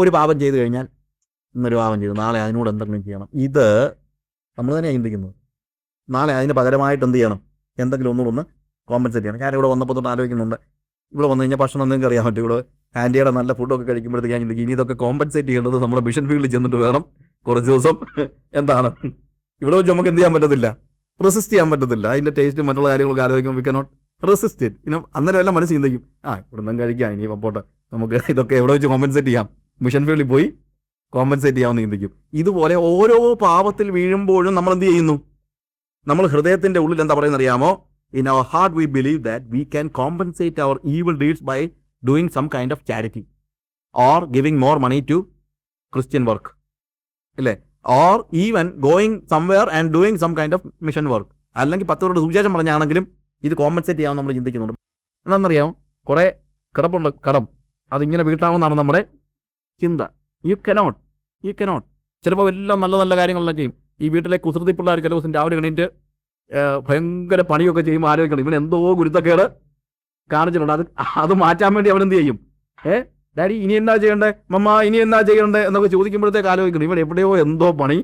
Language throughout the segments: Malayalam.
ഒരു പാപം ചെയ്തു കഴിഞ്ഞാൽ ഇന്നൊരു പാപം ചെയ്തു. നാളെ അതിനോട് എന്തെങ്കിലും ചെയ്യണം. ഇത് നമ്മൾ തന്നെ ചിന്തിക്കുന്നത്. നാളെ അതിന് പകരമായിട്ട് എന്ത് ചെയ്യണം? എന്തെങ്കിലും ഒന്നുകൂടെ ഒന്ന് കോമ്പൻസേറ്റ് ചെയ്യണം. കാരണം ഇവിടെ വന്നപ്പോൾ തൊട്ട് ആലോചിക്കുന്നുണ്ട്. ഇവിടെ വന്നു കഴിഞ്ഞാൽ ഭക്ഷണം ഒന്നും അറിയാൻ പറ്റും. ഇവിടെ ആന്റിയുടെ നല്ല ഫുഡൊക്കെ കഴിക്കുമ്പോഴത്തേക്ക് ഞാൻ ചിന്തിക്കും ഇനി ഇതൊക്കെ കോമ്പൻസേറ്റ് ചെയ്യേണ്ടത് നമ്മുടെ മിഷൻ ഫീൽഡിൽ ചെന്നിട്ട് വേണം കുറച്ച് ദിവസം. എന്താണ്? ഇവിടെ വെച്ച് നമുക്ക് എന്ത് ചെയ്യാൻ പറ്റത്തില്ല? റെസിസ്റ്റ് ചെയ്യാൻ പറ്റത്തില്ല. അതിന്റെ ടേസ്റ്റ് മറ്റുള്ള കാര്യങ്ങളൊക്കെ ആലോചിക്കുമ്പോൾ വി കനോട്ട് റെസിസ്റ്റ് ഇറ്റ് ഇനി അന്നേരം എല്ലാം മനസ്സ് ചിന്തിക്കും. ആ ഇവിടെ നിന്നും കഴിക്കാം ഇനി പോട്ടെ. നമുക്ക് ഇതൊക്കെ എവിടെ വെച്ച് കോമ്പൻസേറ്റ് ചെയ്യാം. മിഷൻ ഫീൽഡിൽ പോയി കോമ്പൻസേറ്റ് ചെയ്യാൻ ചിന്തിക്കും ഇതുപോലെ ഓരോ പാപത്തിൽ വീഴുമ്പോഴും നമ്മൾ എന്ത് ചെയ്യുന്നു? നമ്മൾ ഹൃദയത്തിന്റെ ഉള്ളിൽ എന്താ പറയുന്നത് അറിയാമോ? In our heart we believe that we can compensate our evil deeds by doing some kind of charity or giving more money to Christian work അല്ലേ? Or even going somewhere and doing some kind of mission work അല്ലെങ്കിൽ പത്ത് പേരുടെ സുവിശേഷം പറഞ്ഞാണെങ്കിലും ഇത് കോമ്പൻസേറ്റ് ചെയ്യാൻ നമ്മൾ ചിന്തിക്കുന്നുണ്ട്. എന്താണെന്നറിയാമോ? കുറേ കിടപ്പുണ്ട് കടം. അതിങ്ങനെ വീട്ടാവുന്നതാണ് നമ്മുടെ ചിന്ത. യു കനോട്ട് യു കനോട്ട് ചിലപ്പോൾ എല്ലാം നല്ല നല്ല കാര്യങ്ങളെല്ലാം ചെയ്യും. ഈ വീട്ടിലെ കുസൃതി പിള്ളേർ ചില ദിവസം രാവിലെ എണീറ്റ് ഭയങ്കര പണിയൊക്കെ ചെയ്യുമ്പോൾ ആലോചിക്കണം. ഇവൻ എന്തോ ഗുരുത്തക്കേട് കാണിച്ചിട്ടുണ്ട്. അത് അത് മാറ്റാൻ വേണ്ടി അവൻ എന്ത് ചെയ്യും? ഏ? ഡാഡി ഇനി എന്താ ചെയ്യണ്ടേ? മമ്മ ഇനി എന്താ ചെയ്യണ്ടേ? എന്നൊക്കെ ചോദിക്കുമ്പോഴത്തേക്ക് ആലോചിക്കണം. ഇവൻ എവിടെയോ എന്തോ പണി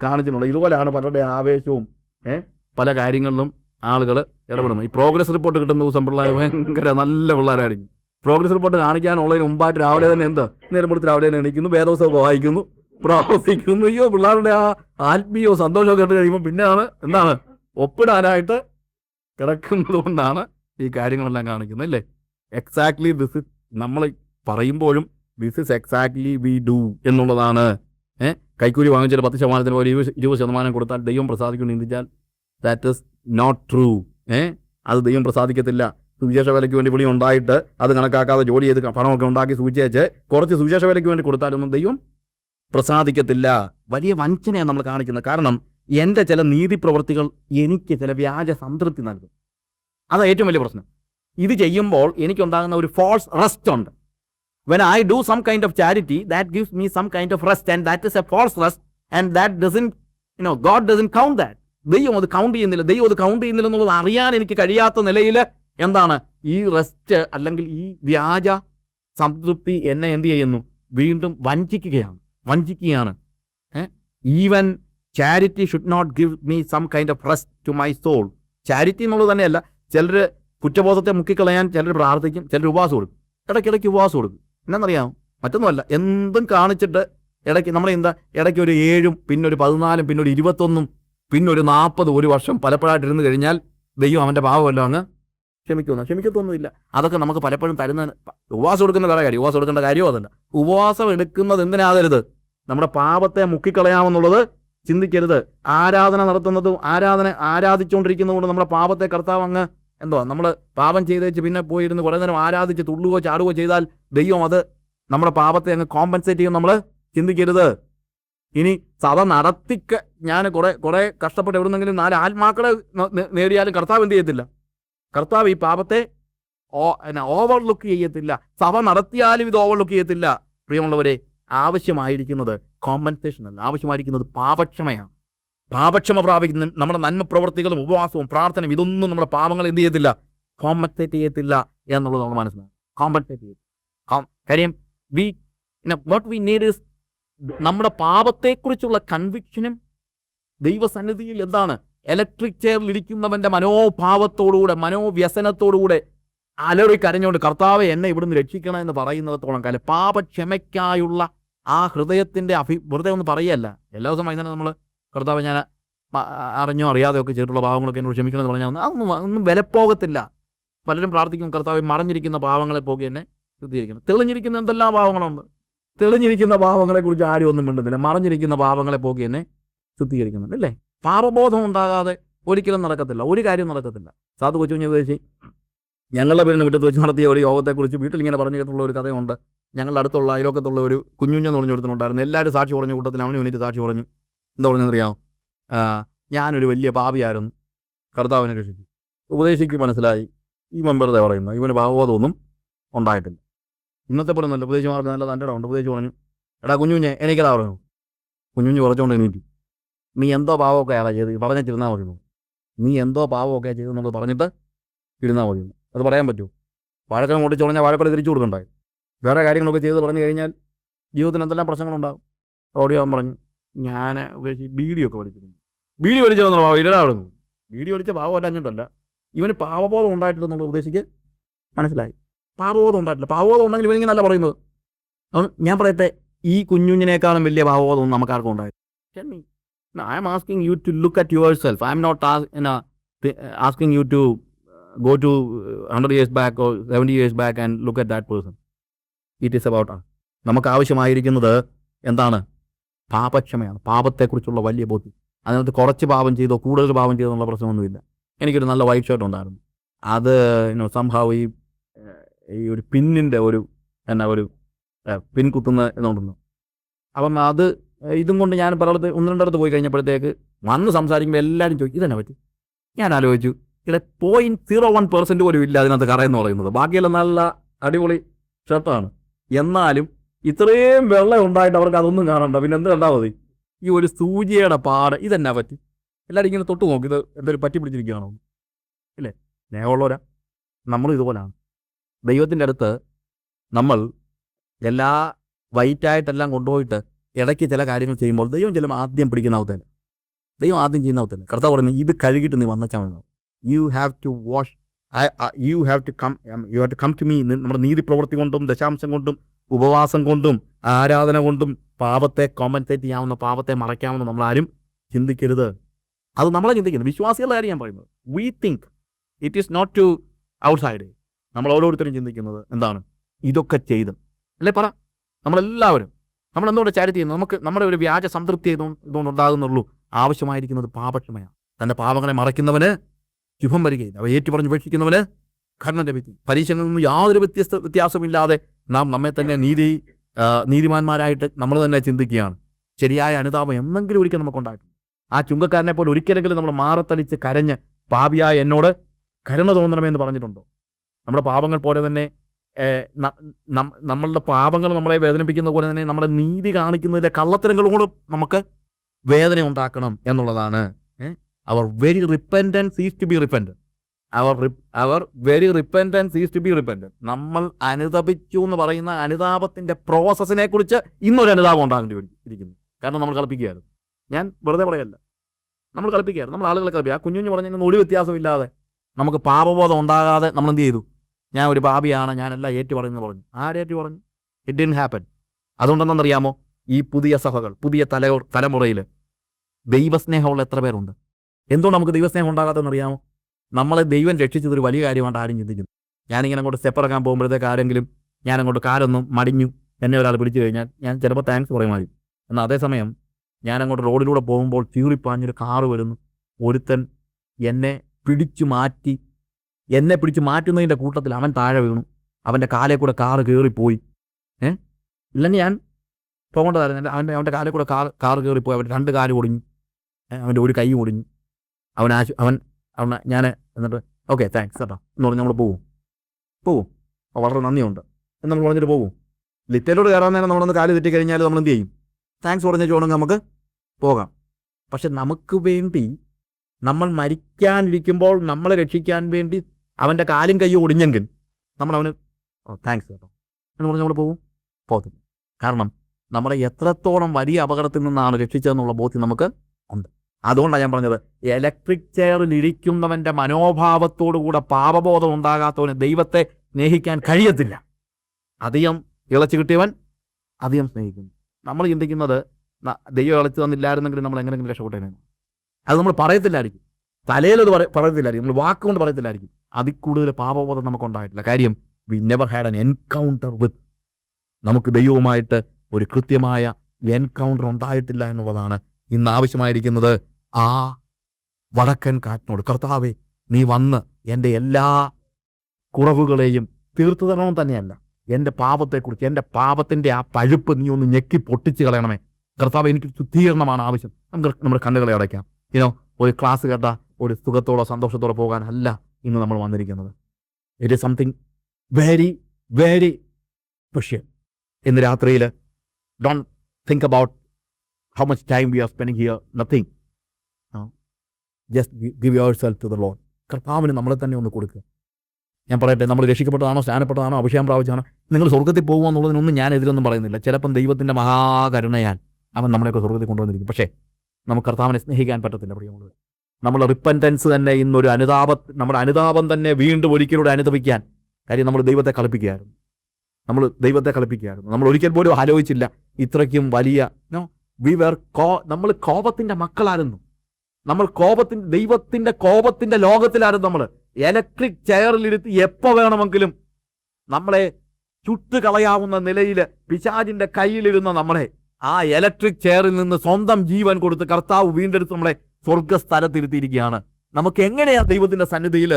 കാണിച്ചിട്ടുണ്ട്. ഇതുപോലെയാണ് പലരുടെ ആവേശവും ഏ പല കാര്യങ്ങളിലും ആളുകൾ ഇടപെടുന്നത്. ഈ പ്രോഗ്രസ് റിപ്പോർട്ട് കിട്ടുന്ന ദിവസം പിള്ളേർ ഭയങ്കര നല്ല പിള്ളേരായിരിക്കും. പ്രോഗ്രസ് റിപ്പോർട്ട് കാണിക്കാനുള്ളതിന് മുമ്പായിട്ട് രാവിലെ തന്നെ എന്താ? നേരം കൊടുത്ത് രാവിലെ തന്നെ എണീക്കുന്നു വേദോത്സവം വായിക്കുന്നു പ്രാർത്ഥിക്കുന്നു. അയ്യോ പിള്ളേരുടെ ആ ആത്മീയോ സന്തോഷമോ കേട്ട് കഴിയുമ്പോൾ പിന്നെയാണ് എന്താണ്? ഒപ്പിടാനായിട്ട് കിടക്കുന്നത് കൊണ്ടാണ് ഈ കാര്യങ്ങളെല്ലാം കാണിക്കുന്നത് അല്ലേ? എക്സാക്ട്ലി ദിസ് ഇസ് നമ്മൾ പറയുമ്പോഴും this is exactly we do എന്നുള്ളതാണ്. ഏഹ് കൈക്കൂലി വാങ്ങിച്ചാൽ പത്ത് ശതമാനത്തിന് പോലെ ഇരുപത് ഇരുപത് ശതമാനം കൊടുത്താൽ ദൈവം പ്രസാദിക്കുമെന്ന് ചിന്തിച്ചാൽ ദാറ്റ് ഇസ് നോട്ട് ട്രൂ ഏഹ് അത് ദൈവം പ്രസാദിക്കത്തില്ല. സുവിശേഷ വിലയ്ക്ക് വേണ്ടി വിളി ഉണ്ടായിട്ട് അത് കണക്കാക്കാതെ ജോലി ചെയ്ത് പണമൊക്കെ ഉണ്ടാക്കി സൂചിച്ച് കുറച്ച് സുവിശേഷ വിലയ്ക്ക് വേണ്ടി കൊടുത്താലൊന്നും ദൈവം പ്രസാദിക്കത്തില്ല. വലിയ വഞ്ചനയാണ് നമ്മൾ കാണിക്കുന്നത്. കാരണം എന്റെ ചില നീതി പ്രവൃത്തികൾ എനിക്ക് ചില വ്യാജ സംതൃപ്തി നൽകും. അതാണ് ഏറ്റവും വലിയ പ്രശ്നം. ഇത് ചെയ്യുമ്പോൾ എനിക്കുണ്ടാകുന്ന ഒരു ഫോൾസ് റെസ്റ്റ് ഉണ്ട്. When I do some kind of charity that gives me some kind of rest and that is a false rest and that doesn't you know God doesn't count that ദൈവം അത് കൗണ്ട് ചെയ്യുന്നില്ല. ദൈവം അത് കൗണ്ട് ചെയ്യുന്നില്ല എന്നുള്ളത് അറിയാൻ എനിക്ക് കഴിയാത്ത നിലയിൽ എന്താണ്? ഈ റെസ്റ്റ് അല്ലെങ്കിൽ ഈ വ്യാജ സംതൃപ്തി എന്നെ എന്ത് ചെയ്യുന്നു? വീണ്ടും വഞ്ചിക്കുകയാണ്. വഞ്ചിക്കുകയാണ്. Even charity should not give me some kind of rest to my soul charity എന്നുള്ളത് തന്നെയല്ല ചിലർ കുറ്റബോധത്തെ മുക്കിക്കളയാൻ ചിലർ പ്രാർത്ഥിക്കും ചിലർ ഉപവാസം കൊടുക്കും. ഇടയ്ക്കിടയ്ക്ക് ഉപവാസം കൊടുക്കും. എന്നറിയാമോ മറ്റൊന്നുമല്ല എന്തും കാണിച്ചിട്ട് ഇടയ്ക്ക് നമ്മളെ എന്താ ഇടയ്ക്ക് ഒരു ഏഴും പിന്നെ ഒരു പതിനാലും പിന്നെ ഒരു ഇരുപത്തൊന്നും പിന്നെ ഒരു നാൽപ്പത് ഒരു വർഷം പലപ്പോഴായിട്ട് ഇരുന്ന് കഴിഞ്ഞാൽ ദൈവം അവന്റെ പാവമല്ലോ അങ്ങ് ക്ഷമിക്കുന്നു ക്ഷമിക്കത്തൊന്നുമില്ല. അതൊക്കെ നമുക്ക് പലപ്പോഴും തരുന്ന ഉപവാസം എടുക്കുന്ന വേറെ കാര്യം. ഉപവാസം എടുക്കേണ്ട കാര്യമോ അതല്ല. ഉപവാസം എടുക്കുന്നത് എന്തിനാകരുത് നമ്മുടെ പാപത്തെ മുക്കിക്കളയാമെന്നുള്ളത് ചിന്തിക്കരുത്. ആരാധന നടത്തുന്നതും ആരാധന ആരാധിച്ചുകൊണ്ടിരിക്കുന്നതുകൊണ്ട് നമ്മുടെ പാപത്തെ കർത്താവ് അങ്ങ് എന്തോ നമ്മൾ പാപം ചെയ്തേച്ച് പിന്നെ പോയിരുന്ന് കുറേ നേരം ആരാധിച്ച് തുള്ളുകയോ ചാടുകയോ ചെയ്താൽ ദൈവം അത് നമ്മുടെ പാപത്തെ അങ്ങ് കോമ്പൻസേറ്റ് ചെയ്യും നമ്മൾ ചിന്തിക്കരുത്. ഇനി സഭ നടത്തിക്ക ഞാൻ കുറെ കുറെ കഷ്ടപ്പെട്ട് എവിടുന്നെങ്കിലും നാല് ആത്മാക്കളെ നേടിയാലും കർത്താവ് എന്ത് ചെയ്യത്തില്ല? കർത്താവ് ഈ പാപത്തെ ഓ എന്നാ ഓവർലുക്ക് ചെയ്യത്തില്ല. സഭ നടത്തിയാലും ഇത് ഓവർലുക്ക് ചെയ്യത്തില്ല. പ്രിയമുള്ളവരെ ആവശ്യമായിരിക്കുന്നത് കോമ്പൻസേഷൻ അല്ല. ആവശ്യമായിരിക്കുന്നത് പാപക്ഷമയാണ്. പാപക്ഷമ പ്രാപിക്കുന്ന നമ്മുടെ നന്മ പ്രവർത്തികളും ഉപവാസവും പ്രാർത്ഥനയും ഇതൊന്നും നമ്മുടെ പാപങ്ങൾ എന്ത് ചെയ്യത്തില്ല? കോമ്പൻസേറ്റ് ചെയ്യത്തില്ല എന്നുള്ളത് നമ്മൾ മനസ്സിലാക്കും കോമ്പൻസേറ്റ് ചെയ്യും കാര്യം we what we need is നമ്മുടെ പാപത്തെക്കുറിച്ചുള്ള കൺവിക്ഷനും ദൈവസന്നിധിയിൽ എന്താണ്? ഇലക്ട്രിക് ചെയറിൽ ഇരിക്കുന്നവന്റെ മനോഭാവത്തോടുകൂടെ മനോവ്യസനത്തോടുകൂടെ അലറി കരഞ്ഞുകൊണ്ട് കർത്താവെ എന്നെ ഇവിടുന്ന് രക്ഷിക്കണം എന്ന് പറയുന്നിടത്തോളം കാലം പാപക്ഷമയ്ക്കായുള്ള ആ ഹൃദയത്തിന്റെ അഭി വെറുതെ ഒന്ന് പറയല്ല എല്ലാ ദിവസവും വൈകുന്നേരം നമ്മൾ കർത്താവ് ഞാൻ അറിഞ്ഞോ അറിയാതെയോ ഒക്കെ ചെയ്തിട്ടുള്ള പാവങ്ങളൊക്കെ എന്നോട് ക്ഷമിക്കണം എന്ന് പറഞ്ഞാൽ അതൊന്നും ഒന്നും വിലപ്പോകത്തില്ല. പലരും പ്രാർത്ഥിക്കും കർത്താവ് മറഞ്ഞിരിക്കുന്ന പാവങ്ങളെ പോകി എന്നെ ശുദ്ധീകരിക്കണം. തെളിഞ്ഞിരിക്കുന്ന എന്തെല്ലാം പാവങ്ങളുണ്ട് തെളിഞ്ഞിരിക്കുന്ന പാവങ്ങളെ കുറിച്ച് ആരും ഒന്നും മിണ്ടുന്നില്ല. മറഞ്ഞിരിക്കുന്ന പാവങ്ങളെ പോകി എന്നെ ശുദ്ധീകരിക്കുന്നുണ്ട് അല്ലേ? പാപബോധം ഉണ്ടാകാതെ ഒരിക്കലും നടക്കത്തില്ല. ഒരു കാര്യം നടക്കത്തില്ല. സാധു കൊച്ചു കുഞ്ഞു ഉപദേശി ഞങ്ങളുടെ പേരിന് മുറ്റത്ത് വെച്ച് നടത്തിയ ഒരു യോഗത്തെക്കുറിച്ച് വീട്ടിൽ ഇങ്ങനെ പറഞ്ഞു കേട്ടുള്ള ഒരു കഥയുണ്ട്. ഞങ്ങളുടെ അടുത്തുള്ള അയലോക്കത്തുള്ള ഒരു കുഞ്ഞുഞ്ഞെന്ന് പറഞ്ഞു കൊടുത്തിട്ടുണ്ടായിരുന്നു. എല്ലാവരും സാക്ഷി പറഞ്ഞ കൂട്ടത്തിൽ അവനും എനിക്ക് സാക്ഷി പറഞ്ഞു. എന്താ പറഞ്ഞെന്നറിയാമോ ഞാനൊരു വലിയ പാപിയായിരുന്നു. കർത്താവിനെ രക്ഷിച്ചു. ഉപദേശിക്ക് മനസ്സിലായി. ഈ മെമ്പറുടെ പറയുന്നു ഇവന് ഭാവബോധമൊന്നും ഉണ്ടായിട്ടില്ല. ഇന്നത്തെ പോലെ നല്ല ഉപദേശിമാർക്ക് നല്ല തന്റെ ഉണ്ട് ഉപദേശിച്ച് പറഞ്ഞു എടാ കുഞ്ഞുഞ്ഞെ എനിക്കതാ പറഞ്ഞു. കുഞ്ഞുഞ്ഞ് കുറച്ചുകൊണ്ട് എണീറ്റു. നീ എന്തോ പാവമൊക്കെ ആളാ ചെയ്ത് പറഞ്ഞിട്ടിരുന്നാൽ മതി നീ എന്തോ പാവമൊക്കെ നമ്മൾ പറഞ്ഞിട്ട് ഇരുന്നാൽ മതി അത് പറയാൻ പറ്റുമോ വാഴക്കളം ഓടിച്ചു പറഞ്ഞാൽ വാഴക്കൊല തിരിച്ചു കൊടുക്കണ്ടായി. വേറെ കാര്യങ്ങളൊക്കെ ചെയ്ത് പറഞ്ഞു കഴിഞ്ഞാൽ ജീവിതത്തിന് എന്തെല്ലാം പ്രശ്നങ്ങളുണ്ടാകും ഓടിയോ പറഞ്ഞു ഞാൻ ബീഡിയൊക്കെ വലിച്ചിരുന്നു ബീഡി വലിച്ചതെന്നുള്ള പാവം ഇടാടുന്നു ബീഡി വലിച്ച ഭാവം അല്ലാഞ്ഞിട്ടല്ല ഇവന് പാവബോധം ഉണ്ടായിട്ടില്ലെന്നുള്ള ഉദ്ദേശിക്ക് മനസ്സിലായി. പാവബോധം ഉണ്ടായിട്ടില്ല. പാവബോധം ഉണ്ടെങ്കിൽ ഇവനിങ്ങനെ നല്ല പറയുന്നത്. ഞാൻ പറയട്ടെ ഈ കുഞ്ഞുഞ്ഞിനേക്കാളും വലിയ ഭാവബോധം നമുക്ക് ആർക്കും ഉണ്ടായി I'm asking you to look at yourself I'm not asking you to go to hundred years back or seventy years back and look at that person it is about നമുക്ക് ആവശ്യമായിരിക്കുന്നത് എന്താണ്? പാപക്ഷമയാണ്. പാപത്തെക്കുറിച്ചുള്ള വലിയ ബോധ്യം. അതിനകത്ത് കുറച്ച് പാപം ചെയ്തോ കൂടുതൽ പാപം ചെയ്തോ എന്നുള്ള പ്രശ്നമൊന്നുമില്ല. എനിക്കൊരു നല്ല വൈറ്റ് ഷർട്ട് ഉണ്ടായിരുന്നു. അത് സംഭവം ഈ ഈ ഒരു പിന്നിന്റെ ഒരു എന്നാ ഒരു പിൻ കുത്തുന്ന ഇതുണ്ടെന്ന് അപ്പം അത് ഇതും കൊണ്ട് ഞാൻ പലയിടത്ത് ഒന്ന് രണ്ടിടത്ത് പോയി കഴിഞ്ഞപ്പോഴത്തേക്ക് വന്ന് സംസാരിക്കുമ്പോൾ എല്ലാവരും ചോദിക്കും ഇതന്നെ പറ്റി? ഞാൻ ആലോചിച്ചു ഇവിടെ പോയിന്റ് സീറോ വൺ പെർസെന്റ് പോലും ഇല്ല അതിനകത്ത് കറയെന്ന് പറയുന്നത്. ബാക്കിയെല്ലാം നല്ല അടിപൊളി ഷർട്ടാണ് എന്നാലും ഇത്രയും വെള്ളം ഉണ്ടായിട്ട് അവർക്ക് അതൊന്നും കാണണ്ട. പിന്നെ എന്ത് കണ്ടാൽ മതി? ഈ ഒരു സൂചിയുടെ പാട് ഇതെന്നാ പറ്റി? എല്ലാവരും ഇങ്ങനെ തൊട്ട് നോക്കി ഇത് എന്തൊരു പറ്റി പിടിച്ചിരിക്കുകയാണോ? ഇല്ലേ? സ്നേഹമുള്ളവരാ. നമ്മളും ഇതുപോലാണ്. ദൈവത്തിന്റെ അടുത്ത് നമ്മൾ എല്ലാ വൈറ്റായിട്ടെല്ലാം കൊണ്ടുപോയിട്ട് ഇടയ്ക്ക് ചില കാര്യങ്ങൾ ചെയ്യുമ്പോൾ ദൈവം ചില ആദ്യം പിടിക്കുന്ന അവത്തേന് ദൈവം ആദ്യം ചെയ്യുന്ന അവത്തേന് കർത്താവ് പറഞ്ഞു ഇത് കഴുകിയിട്ട് നീ വന്നച്ചാൽ മതി you have to wash you have to come you have to come to me നമ്മുടെ നീതി പ്രവൃത്തി കൊണ്ടും ദശാംശം കൊണ്ടും ഉപവാസം കൊണ്ടും ആരാധന കൊണ്ടും പാപത്തെ കോമ്പൻസേറ്റ് ചെയ്യാവുന്ന പാപത്തെ മറയ്ക്കാമെന്ന് നമ്മൾ ആരും ചിന്തിക്കരുത്. അത് നമ്മളെ ചിന്തിക്കുന്നത് വിശ്വാസികളുടെ കാര്യം ഞാൻ പറയുന്നത്. We think it is not to outside നമ്മൾ ഓരോരുത്തരും ചിന്തിക്കുന്നത് എന്താണ്? ഇതൊക്കെ ചെയ്ത്. അല്ലേ പറ? നമ്മളെല്ലാവരും നമ്മൾ എന്തുകൊണ്ട് ചാരിറ്റി ചെയ്യുന്നു നമുക്ക് നമ്മുടെ ഒരു വ്യാജ സംതൃപ്തി ഇതുകൊണ്ട് ഇതുകൊണ്ട് ഉണ്ടാകുന്നുള്ളൂ. ആവശ്യമായിരിക്കുന്നത് പാപക്ഷമയാണ്. തന്റെ പാപങ്ങളെ മറയ്ക്കുന്നവന് ശുഭം വരികയില്ല. അവ ഏറ്റുപറഞ്ഞ് ഉപേക്ഷിക്കുന്നവന് ഖരണം ലഭിക്കും. പരീക്ഷയിൽ നിന്നും യാതൊരു വ്യത്യസ്ത വ്യത്യാസമില്ലാതെ നാം നമ്മെ തന്നെ നീതി നീതിമാന്മാരായിട്ട് നമ്മൾ തന്നെ ചിന്തിക്കുകയാണ്. ശരിയായ അനുതാപം എന്നെങ്കിലും ഒരിക്കൽ നമുക്കുണ്ടായിട്ടുണ്ട് ആ ചുങ്കക്കാരനെ പോലെ ഒരിക്കലെങ്കിലും നമ്മൾ മാറത്തടിച്ച് കരഞ്ഞ് പാപിയായ എന്നോട് കരുണ തോന്നണമെന്ന് പറഞ്ഞിട്ടുണ്ടോ? നമ്മുടെ പാപങ്ങൾ പോലെ തന്നെ നമ്മളുടെ പാപങ്ങൾ നമ്മളെ വേദനിപ്പിക്കുന്ന പോലെ തന്നെ നമ്മുടെ നീതി കാണിക്കുന്നതിലെ കള്ളത്തരങ്ങളോട് നമുക്ക് വേദന ഉണ്ടാക്കണം എന്നുള്ളതാണ്. Our very repentance is to be repent our our very repentance is to be repentant നമ്മൾ അനുതപിച്ചു എന്ന് പറയുന്ന അനുതാപത്തിന്റെ പ്രോസസ്സിനെ കുറിച്ച് ഇന്നൊരു അനുതാപം ഉണ്ടാകേണ്ടി ഇരിക്കുന്നു. കാരണം നമ്മൾ കളിപ്പിക്കുകയായിരുന്നു ഞാൻ വെറുതെ പറയല്ല നമ്മൾ കളിപ്പിക്കുകയായിരുന്നു നമ്മൾ ആളുകളെ കളിപ്പിക്കുക ആ കുഞ്ഞു കുഞ്ഞു പറഞ്ഞ ഒരു വ്യത്യാസമില്ലാതെ നമുക്ക് പാപബോധം ഉണ്ടാകാതെ നമ്മൾ എന്ത് ചെയ്തു? ഞാൻ ഒരു പാപിയാണ് ഞാനെല്ലാം ഏറ്റു പറയുന്നു പറഞ്ഞു. ആരേറ്റു പറഞ്ഞു ഇറ്റ് ഡിൻ ഹാപ്പൻ അതുകൊണ്ടെന്നറിയാമോ ഈ പുതിയ സഭകൾ പുതിയ തല തലമുറയിൽ ദൈവസ്നേഹമുള്ള എത്ര പേരുണ്ട്? എന്തോ നമുക്ക് ദൈവസ്നേഹം ഉണ്ടാകാത്തതെന്നറിയാമോ? നമ്മളെ ദൈവം രക്ഷിച്ചത് ഒരു വലിയ കാര്യമായിട്ട് ആരും ചിന്തിക്കുന്നു ഞാനിങ്ങനെ അങ്ങോട്ട് സ്റ്റെപ്പ് ഇറക്കാൻ പോകുമ്പോഴത്തേക്ക് ആരെങ്കിലും ഞാൻ അങ്ങോട്ട് കാലൊന്നും മടിഞ്ഞു എന്നെ ഒരാൾ പിടിച്ചു കഴിഞ്ഞാൽ ഞാൻ ചിലപ്പോൾ താങ്ക്സ് പറയുമായിരിക്കും എന്നാൽ അതേസമയം ഞാൻ അങ്ങോട്ട് റോഡിലൂടെ പോകുമ്പോൾ ചീറിപ്പാഞ്ഞൊരു കാറ് വരുന്നു. ഒരുത്തൻ എന്നെ പിടിച്ചു മാറ്റി എന്നെ പിടിച്ച് മാറ്റുന്നതിന്റെ കൂട്ടത്തിൽ അവൻ താഴെ വീണു. അവന്റെ കാലേ കൂടെ കാറ് കയറിപ്പോയി ഏ? ഇല്ലെങ്കിൽ ഞാൻ പോകേണ്ടതായിരുന്നു. അവന്റെ അവന്റെ കാലേ കൂടെ കാർ കാറ് കയറിപ്പോയി അവന്റെ രണ്ട് കാൽ ഒടിഞ്ഞു. അവന്റെ ഒരു കൈ ഒടിഞ്ഞു. അവൻ ആശു അവൻ അവൻ ഞാൻ എന്നിട്ട് ഓക്കെ താങ്ക്സ് കേട്ടോ എന്ന് പറഞ്ഞ് നമ്മൾ പോകും പോവും. അപ്പോൾ വളരെ നന്ദിയുണ്ട്. എന്ന് നമ്മൾ പറഞ്ഞിട്ട് പോവും. ലിറ്റയിലോട് കയറാൻ നേരം നമ്മളൊന്ന് കാൽ തെറ്റി കഴിഞ്ഞാൽ നമ്മൾ എന്ത് ചെയ്യും? താങ്ക്സ് പറഞ്ഞ ചോണെങ്കിൽ നമുക്ക് പോകാം. പക്ഷെ നമുക്ക് വേണ്ടി നമ്മൾ മരിക്കാനിരിക്കുമ്പോൾ നമ്മളെ രക്ഷിക്കാൻ വേണ്ടി അവന്റെ കാലും കൈയും ഒടിഞ്ഞെങ്കിൽ നമ്മൾ അവന് ഓ താങ്ക്സ് കേട്ടോ. എന്ന് പറഞ്ഞ് നമ്മൾ പോകും പോകത്തില്ല കാരണം നമ്മളെ എത്രത്തോളം വലിയ അപകടത്തിൽ നിന്നാണ് രക്ഷിച്ചതെന്നുള്ള ബോധ്യം നമുക്ക് ഉണ്ട്. അതുകൊണ്ടാണ് ഞാൻ പറഞ്ഞത് ഇലക്ട്രിക് ചെയറിൽ ഇരിക്കുന്നവന്റെ മനോഭാവത്തോടുകൂടെ പാപബോധം ഉണ്ടാകാത്തവന് ദൈവത്തെ സ്നേഹിക്കാൻ കഴിയത്തില്ല. അധികം ഇളച്ചു കിട്ടിയവൻ അധികം സ്നേഹിക്കുന്നു. നമ്മൾ ചിന്തിക്കുന്നത് ദൈവം ഇളച്ചു തന്നില്ലായിരുന്നെങ്കിൽ നമ്മൾ എങ്ങനെയെങ്കിലും രക്ഷപ്പെട്ടേനെ. അത് നമ്മൾ പറയത്തില്ലായിരിക്കും. തലയിലത് പറ പറയത്തില്ലായിരിക്കും. നമ്മൾ വാക്കുകൊണ്ട് പറയത്തില്ലായിരിക്കും. അതിൽ കൂടുതൽ പാപബോധം നമുക്ക് ഉണ്ടായിട്ടില്ല കാര്യം we never had an encounter with നമുക്ക് ദൈവവുമായിട്ട് ഒരു കൃത്യമായ എൻകൗണ്ടർ ഉണ്ടായിട്ടില്ല എന്നുള്ളതാണ് ഇന്ന് ആവശ്യമായിരിക്കുന്നത്. ആ വടക്കൻ കാറ്റിനോട് കർത്താവേ നീ വന്ന് എന്റെ എല്ലാ കുറവുകളെയും തീർത്തു തരണം തന്നെയല്ല. എന്റെ പാപത്തെക്കുറിച്ച് എന്റെ പാപത്തിന്റെ ആ പഴുപ്പ് നീ ഒന്ന് ഞെക്കി പൊട്ടിച്ച് കളയണമേ. കർത്താവ് എനിക്ക് ശുദ്ധീകരണമാണ് ആവശ്യം. നമുക്ക് നമ്മുടെ കണ്ണുകളെ അടയ്ക്കാം. ഇനോ ഒരു ക്ലാസ് കേട്ട ഒരു സുഖത്തോടോ സന്തോഷത്തോടോ പോകാനല്ല. ഇന്ന് നമ്മൾ വന്നിരിക്കുന്നത്. It is something very very special ഇന്ന് രാത്രിയിൽ don't think about how much time we are spending here nothing just give yourself to the Lord കർത്താവിന് നമ്മളെ തന്നെ ഒന്ന് കൊടുക്കുക. ഞാൻ പറയട്ടെ നമ്മൾ രക്ഷിക്കപ്പെട്ടതാണോ സ്നാനപ്പെട്ടതാണോ അഭിഷേകം പ്രാപിച്ചതാണോ? നിങ്ങൾ സ്വർഗത്തിൽ പോകുക എന്നുള്ളതിനൊന്നും ഞാൻ എതിരൊന്നും പറയുന്നില്ല. ചിലപ്പം ദൈവത്തിന്റെ മഹാകരുണയാൽ അവൻ നമ്മളെയൊക്കെ സ്വർഗത്തിൽ കൊണ്ടുവന്നിരിക്കും. പക്ഷേ നമുക്ക് കർത്താവിനെ സ്നേഹിക്കാൻ പറ്റത്തില്ല പ്രിയമുള്ളത് നമ്മൾ റിപ്പന്റൻസ് തന്നെ ഇന്നൊരു അനുതാപ നമ്മുടെ അനുതാപം തന്നെ വീണ്ടും ഒരിക്കലൂടെ അനുതപിക്കാൻ കാര്യം നമ്മൾ ദൈവത്തെ കളിപ്പിക്കുകയായിരുന്നു. നമ്മൾ ദൈവത്തെ കളിപ്പിക്കുകയായിരുന്നു. നമ്മൾ ഒരിക്കൽ പോലും ആലോചിച്ചില്ല ഇത്രയ്ക്കും വലിയ നോ വി വേർ കോ നമ്മൾ കോപത്തിന്റെ മക്കളായിരുന്നു. നമ്മൾ കോപത്തിന്റെ ദൈവത്തിന്റെ കോപത്തിന്റെ ലോകത്തിലായിരുന്നു നമ്മൾ. ഇലക്ട്രിക് ചെയറിലിരുത്തി എപ്പോൾ വേണമെങ്കിലും നമ്മളെ ചുട്ടുകളയാവുന്ന നിലയിൽ പിശാജിന്റെ കയ്യിലിരുന്ന നമ്മളെ ആ ഇലക്ട്രിക് ചെയറിൽ നിന്ന് സ്വന്തം ജീവൻ കൊടുത്ത് കർത്താവ് വീണ്ടെടുത്ത് നമ്മളെ സ്വർഗസ്ഥലത്തിരുത്തിയിരിക്കുകയാണ് നമുക്ക് എങ്ങനെയാ ദൈവത്തിന്റെ സന്നിധിയിൽ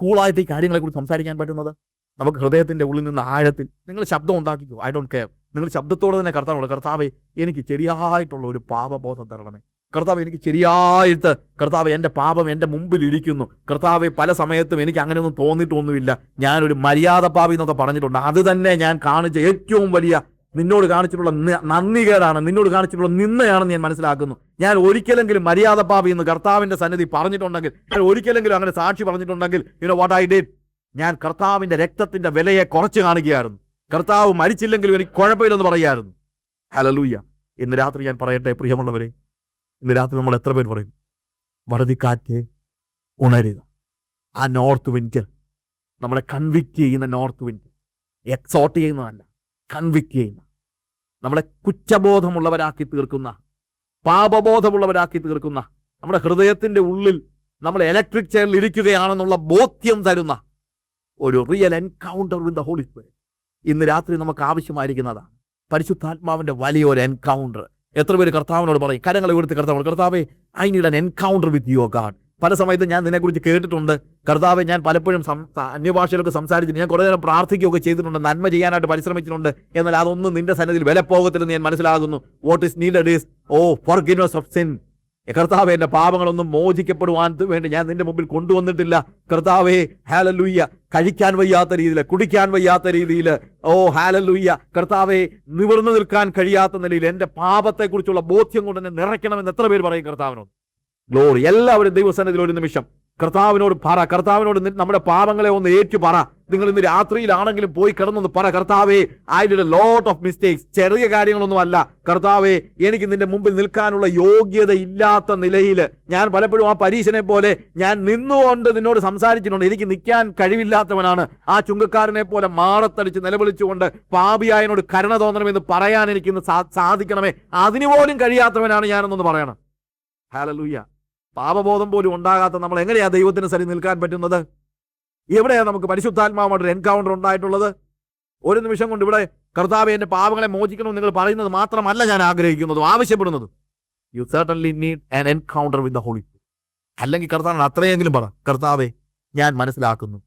കൂളായിട്ട് ഈ കാര്യങ്ങളെക്കുറിച്ച് സംസാരിക്കാൻ പറ്റുന്നത്? നമുക്ക് ഹൃദയത്തിന്റെ ഉള്ളിൽ നിന്ന് ആഴത്തിൽ നിങ്ങൾ ശബ്ദം ഉണ്ടാക്കിക്കോ. ഐ ഡോണ്ട് കെയർ നിങ്ങൾ ശബ്ദത്തോടെ തന്നെ കർത്താവുള്ള കർത്താവെ എനിക്ക് ശരിയായിട്ടുള്ള ഒരു പാപബോധം തരണമേ. കർത്താവ് എനിക്ക് ശരിയായിട്ട് കർത്താവ് എന്റെ പാപം എന്റെ മുമ്പിൽ ഇരിക്കുന്നു. കർത്താവ് പല സമയത്തും എനിക്ക് അങ്ങനെയൊന്നും തോന്നിയിട്ടൊന്നുമില്ല. ഞാനൊരു മര്യാദ പാപി എന്നൊക്കെ പറഞ്ഞിട്ടുണ്ട്. അത് തന്നെ ഞാൻ കാണിച്ച ഏറ്റവും വലിയ നിന്നോട് കാണിച്ചിട്ടുള്ള ന- നന്ദികേടാണ് നിന്നോട് കാണിച്ചിട്ടുള്ള നിന്നയാണെന്ന് ഞാൻ മനസ്സിലാക്കുന്നു. ഞാൻ ഒരിക്കലെങ്കിലും മര്യാദ പാപി എന്ന് കർത്താവിന്റെ സന്നിധി പറഞ്ഞിട്ടുണ്ടെങ്കിൽ ഞാൻ ഒരിക്കലെങ്കിലും അങ്ങനെ സാക്ഷി പറഞ്ഞിട്ടുണ്ടെങ്കിൽ യുനോ വാട്ട് ഐ ഡിഡ് ഞാൻ കർത്താവിന്റെ രക്തത്തിന്റെ വിലയെ കുറച്ച് കാണിക്കുകയായിരുന്നു. കർത്താവ് മരിച്ചില്ലെങ്കിലും എനിക്ക് കുഴപ്പമില്ലെന്ന് പറയായിരുന്നു ഹലലൂയ്യ ഇന്ന് രാത്രി ഞാൻ പറയട്ടെ പ്രിയമുള്ളവരെ? ഇന്ന് രാത്രി നമ്മൾ എത്ര പേര് പറയും? വറുതിക്കാറ്റ് ഉണരുക. ആ നോർത്ത് വിൻഡ് നമ്മളെ കൺവിക്റ്റ് ചെയ്യുന്ന നോർത്ത് വിൻഡ് എക്സോട്ട് ചെയ്യുന്നതല്ല കൺവിക്റ്റ് ചെയ്യുന്ന നമ്മളെ കുറ്റബോധമുള്ളവരാക്കി തീർക്കുന്ന പാപബോധമുള്ളവരാക്കി തീർക്കുന്ന നമ്മുടെ ഹൃദയത്തിന്റെ ഉള്ളിൽ നമ്മൾ ഇലക്ട്രിക് ചെയറിൽ ഇരിക്കുകയാണെന്നുള്ള ബോധ്യം തരുന്ന ഒരു real encounter with the Holy Spirit ഇന്ന് രാത്രി നമുക്ക് ആവശ്യമായിരിക്കുന്നതാണ് പരിശുദ്ധാത്മാവിന്റെ വലിയൊരു എൻകൗണ്ടർ എത്ര പേര് കർത്താവിനോട് പറയും? കരങ്ങളെ ഉയർത്തി കർത്താവ് കർത്താവേ I need an encounter with your God പല സമയത്തും ഞാൻ നിന്നെക്കുറിച്ച് കേട്ടിട്ടുണ്ട്. കർത്താവെ ഞാൻ പലപ്പോഴും അന്യഭാഷയിലൊക്കെ സംസാരിച്ചിട്ടുണ്ട്. ഞാൻ കുറേ നേരം പ്രാർത്ഥിക്കുകയൊക്കെ ചെയ്തിട്ടുണ്ട്. നന്മ ചെയ്യാനായിട്ട് പരിശ്രമിച്ചിട്ടുണ്ട്. എന്നാൽ അതൊന്നും നിന്റെ സന്നിധിയിൽ വില പോകത്തില്ലെന്ന് ഞാൻ മനസ്സിലാകുന്നു. What is needed is oh forgiveness of sin കർത്താവെ എന്റെ പാപങ്ങളൊന്നും മോചിക്കപ്പെടുവാൻ വേണ്ടി ഞാൻ നിന്റെ മുമ്പിൽ കൊണ്ടുവന്നിട്ടില്ല. കർത്താവെ ഹാലലൂയ്യ കഴിക്കാൻ വയ്യാത്ത രീതിയിൽ കുടിക്കാൻ വയ്യാത്ത രീതിയിൽ ഓ ഹാലലൂയ്യ കർത്താവെ നിവർന്നു നിൽക്കാൻ കഴിയാത്ത നിലയിൽ എന്റെ പാപത്തെക്കുറിച്ചുള്ള ബോധ്യം കൊണ്ട് എന്നെ നിറയ്ക്കണമെന്ന് എത്ര പേര് പറയും കർത്താവിനോട്? ഗ്ലോറി എല്ലാവരും ദൈവസന്നിധിയിൽ ഒരു നിമിഷം. കർത്താവിനോട് പറ. കർത്താവിനോട് നമ്മുടെ പാപങ്ങളെ ഒന്ന് ഏറ്റു പറ. നിങ്ങൾ ഇന്ന് രാത്രിയിലാണെങ്കിലും പോയി കിടന്നൊന്ന് പറ. കർത്താവേ I did a lot of mistakes ചെറിയ കാര്യങ്ങളൊന്നും അല്ല. കർത്താവേ എനിക്ക് നിന്റെ മുമ്പിൽ നിൽക്കാനുള്ള യോഗ്യത ഇല്ലാത്ത നിലയിൽ ഞാൻ പലപ്പോഴും ആ പരീശനെ പോലെ ഞാൻ നിന്നുകൊണ്ട് നിന്നോട് സംസാരിച്ചിട്ടുണ്ട്. എനിക്ക് നിൽക്കാൻ കഴിവില്ലാത്തവനാണ്. ആ ചുങ്കക്കാരനെ പോലെ മാറത്തടിച്ച് നിലവിളിച്ചുകൊണ്ട് പാപിയായനോട് കരുണ തോന്നണമെന്ന് പറയാൻ എനിക്കിന്ന് സാധിക്കണമേ. അതിനുപോലും കഴിയാത്തവനാണ് ഞാനെന്നൊന്ന് പറയണം. ഹാലലൂയ പാപബോധം പോലും ഉണ്ടാകാത്ത നമ്മൾ എങ്ങനെയാ ദൈവത്തിന് സരി നിൽക്കാൻ പറ്റുന്നത്? എവിടെയാണ് നമുക്ക് പരിശുദ്ധാത്മാവുമായിട്ടൊരു എൻകൗണ്ടർ ഉണ്ടായിട്ടുള്ളത്? ഒരു നിമിഷം കൊണ്ട് ഇവിടെ കർത്താവ് എന്റെ പാപങ്ങളെ മോചിക്കണമെന്ന് നിങ്ങൾ പറയുന്നത് മാത്രമല്ല ഞാൻ ആഗ്രഹിക്കുന്നതും ആവശ്യപ്പെടുന്നതും. You certainly need an encounter with the Holy അല്ലെങ്കിൽ കർത്താവിന് അത്രയെങ്കിലും പറ കർത്താവെ ഞാൻ മനസ്സിലാക്കുന്നു.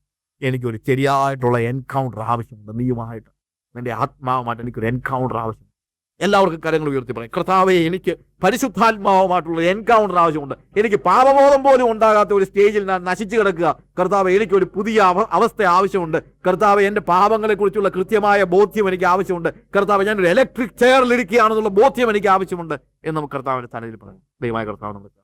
എനിക്കൊരു ശരിയായിട്ടുള്ള എൻകൗണ്ടർ ആവശ്യമുണ്ട്. നീയുമായിട്ട് നിന്റെ ആത്മാവുമായിട്ട് എനിക്കൊരു എൻകൗണ്ടർ ആവശ്യം എല്ലാവർക്കും കരങ്ങൾ ഉയർത്തി പറയും. കർത്താവെ എനിക്ക് പരിശുദ്ധാത്മാവുമായിട്ടുള്ള എൻകൗണ്ടർ ആവശ്യമുണ്ട്. എനിക്ക് പാപബോധം പോലും ഉണ്ടാകാത്ത ഒരു സ്റ്റേജിൽ ഞാൻ നശിച്ചു കിടക്കുക. കർത്താവ് എനിക്ക് ഒരു പുതിയ അവ അവസ്ഥ ആവശ്യമുണ്ട്. കർത്താവ് എന്റെ പാപങ്ങളെക്കുറിച്ചുള്ള കൃത്യമായ ബോധ്യം എനിക്ക് ആവശ്യമുണ്ട്. കർത്താവ് ഞാനൊരു ഇലക്ട്രിക് ചെയറിൽ ഇരിക്കുകയാണെന്നുള്ള ബോധ്യം എനിക്ക് ആവശ്യമുണ്ട്. എന്ന് നമുക്ക് കർത്താവിന്റെ തലയിൽ പറയാം. ദൈവമായ കർത്താവ് നമുക്ക്